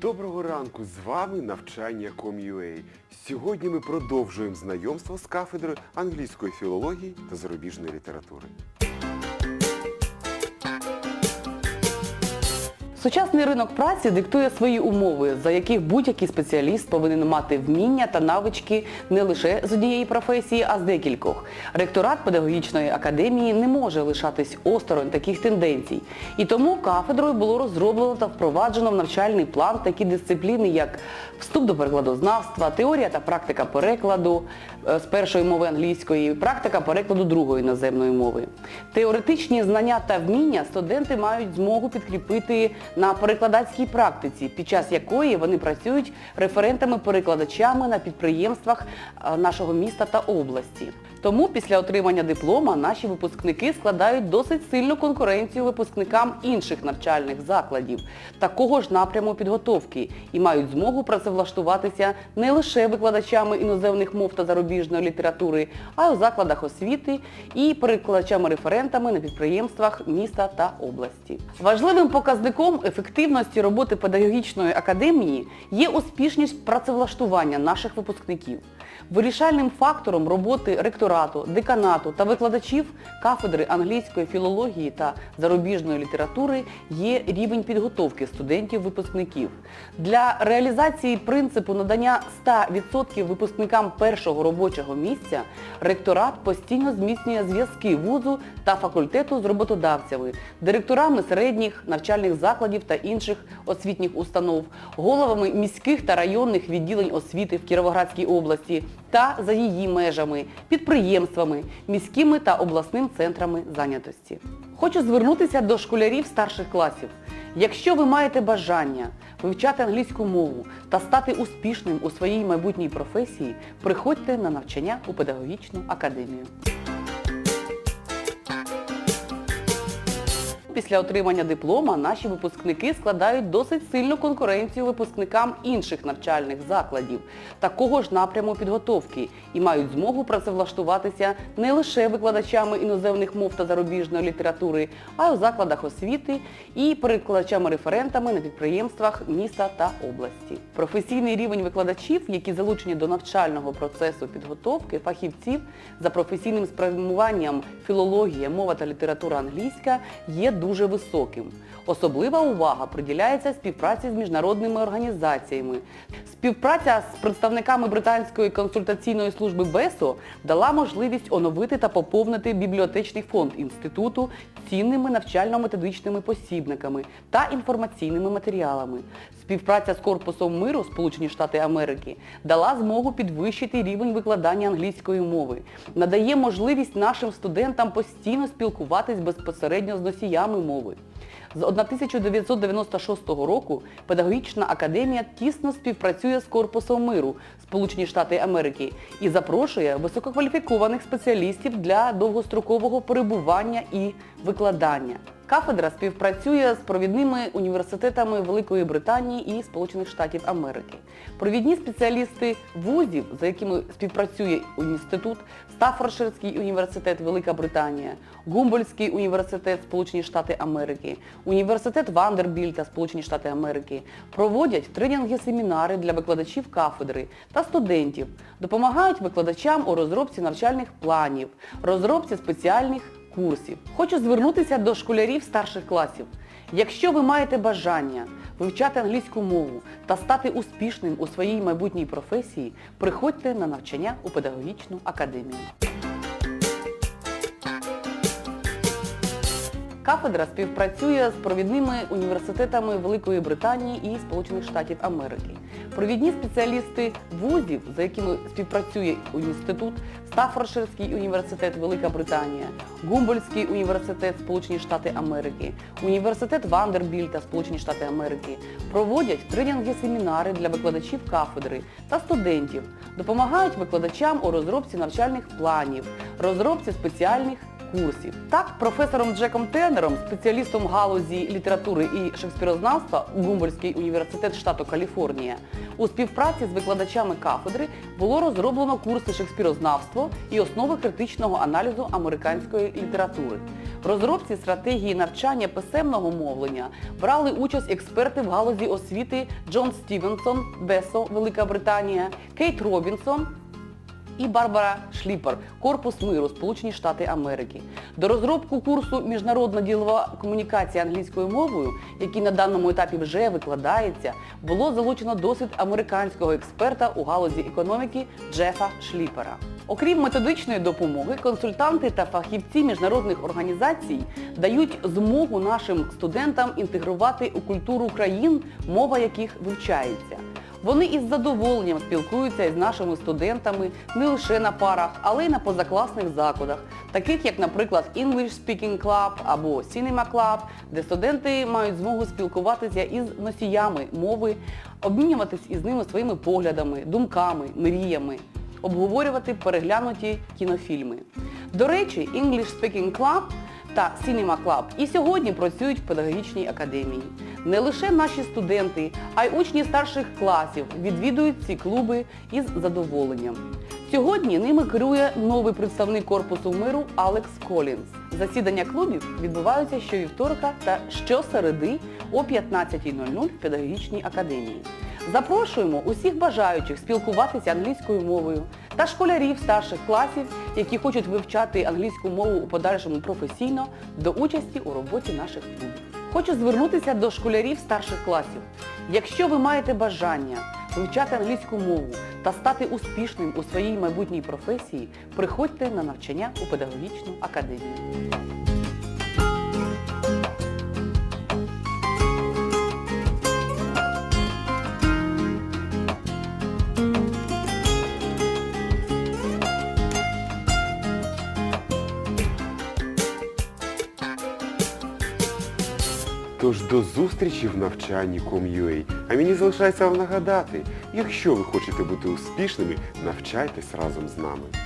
Доброго ранку! З вами навчання Ком'юей. Сьогодні ми продовжуємо знайомство з кафедрою англійської філології та зарубіжної літератури. Сучасний ринок праці диктує свої умови, за яких будь-який спеціаліст повинен мати вміння та навички не лише з однієї професії, а з декількох. Ректорат педагогічної академії не може лишатись осторонь таких тенденцій. І тому кафедрою було розроблено та впроваджено в навчальний план такі дисципліни, як вступ до перекладознавства, теорія та практика перекладу е, з першої мови англійської, практика перекладу другої іноземної мови. Теоретичні знання та вміння студенти мають змогу підкріпити на перекладацькій практиці, під час якої вони працюють референтами-перекладачами на підприємствах е, нашого міста та області. Тому після отримання диплома наші випускники складають досить сильну конкуренцію випускникам інших навчальних закладів такого ж напряму підготовки і мають змогу працевлаштуватися не лише викладачами іноземних мов та зарубіжної літератури, а й у закладах освіти і перекладачами-референтами на підприємствах міста та області. Важливим показником ефективності роботи педагогічної академії є успішність працевлаштування наших випускників. Вирішальним фактором роботи ректорату, деканату та викладачів кафедри англійської філології та зарубіжної літератури є рівень підготовки студентів-випускників. Для реалізації принципу надання 100% випускникам першого робочого місця ректорат постійно зміцнює зв'язки вузу та факультету з роботодавцями, директорами середніх навчальних закладів та інших освітніх установ, головами міських та районних відділень освіти в Кіровоградській області та за її межами, підприємствами, міськими та обласним центрами зайнятості. Хочу звернутися до школярів старших класів. Якщо ви маєте бажання вивчати англійську мову та стати успішним у своїй майбутній професії, приходьте на навчання у педагогічну академію. Після отримання диплома наші випускники складають досить сильну конкуренцію випускникам інших навчальних закладів такого ж напряму підготовки і мають змогу працевлаштуватися не лише викладачами іноземних мов та зарубіжної літератури, а й у закладах освіти і перекладачами-референтами на підприємствах міста та області. Професійний рівень викладачів, які залучені до навчального процесу підготовки фахівців за професійним спрямуванням філологія, мова та література англійська, є дуже високим. Особлива увага приділяється співпраці з міжнародними організаціями. Співпраця з представниками британської консультаційної служби БЕСО дала можливість оновити та поповнити бібліотечний фонд інституту цінними навчально-методичними посібниками та інформаційними матеріалами. Співпраця з Корпусом миру Сполучені Штати Америки дала змогу підвищити рівень викладання англійської мови, надає можливість нашим студентам постійно спілкуватись безпосередньо з носіями мови. З 1996 року Педагогічна академія тісно співпрацює з Корпусом миру Сполучені Штати Америки і запрошує висококваліфікованих спеціалістів для довгострокового перебування і викладання. Кафедра співпрацює з провідними університетами Великої Британії і Сполучених Штатів Америки. Провідні спеціалісти вузів, за якими співпрацює інститут, Стаффордширський університет Велика Британія, Гумбольдський університет Сполучені Штати Америки, університет Вандербільта Сполучені Штати Америки проводять тренінги-семінари для викладачів кафедри та студентів, допомагають викладачам у розробці навчальних планів, розробці спеціальних курсів. Хочу звернутися до школярів старших класів. Якщо ви маєте бажання вивчати англійську мову та стати успішним у своїй майбутній професії, приходьте на навчання у педагогічну академію. Кафедра співпрацює з провідними університетами Великої Британії і Сполучених Штатів Америки. Провідні спеціалісти вузів, за якими співпрацює інститут, Стаффордширський університет Велика Британія, Гумбольдський університет Сполучені Штати Америки, університет Вандербільта Сполучені Штати Америки. Проводять тренінги-семінари для викладачів кафедри та студентів, допомагають викладачам у розробці навчальних планів, розробці спеціальних курсів. Так, професором Джеком Тернером, спеціалістом галузі літератури і шекспірознавства Гумбольдський університет штату Каліфорнія, у співпраці з викладачами кафедри було розроблено курси шекспірознавство і основи критичного аналізу американської літератури. В розробці стратегії навчання писемного мовлення брали участь експерти в галузі освіти Джон Стівенсон, Бесо, Велика Британія, Кейт Робінсон, і Барбара Шліпер, Корпус миру, Сполучені Штати Америки. До розробку курсу Міжнародна ділова комунікація англійською мовою, який на даному етапі вже викладається, було залучено досвід американського експерта у галузі економіки Джефа Шліпера. Окрім методичної допомоги, консультанти та фахівці міжнародних організацій дають змогу нашим студентам інтегрувати у культуру країн, мова яких вивчається. Вони із задоволенням спілкуються із нашими студентами не лише на парах, але й на позакласних закладах, таких як, наприклад, English Speaking Club або Cinema Club, де студенти мають змогу спілкуватися із носіями мови, обмінюватись із ними своїми поглядами, думками, мріями, обговорювати переглянуті кінофільми. До речі, English Speaking Club та Cinema Club і сьогодні працюють в педагогічній академії. Не лише наші студенти, а й учні старших класів відвідують ці клуби із задоволенням. Сьогодні ними керує новий представник Корпусу миру Алекс Колінс. Засідання клубів відбуваються щовівторка та щосереди о 15.00 в педагогічній академії. Запрошуємо усіх бажаючих спілкуватися англійською мовою та школярів старших класів, які хочуть вивчати англійську мову у подальшому професійно, до участі у роботі наших клубів. Хочу звернутися до школярів старших класів. Якщо ви маєте бажання вивчати англійську мову та стати успішним у своїй майбутній професії, приходьте на навчання у педагогічну академію. Тож до зустрічі в навчанні Com.ua. А мені залишається вам нагадати, якщо ви хочете бути успішними, навчайтесь разом з нами.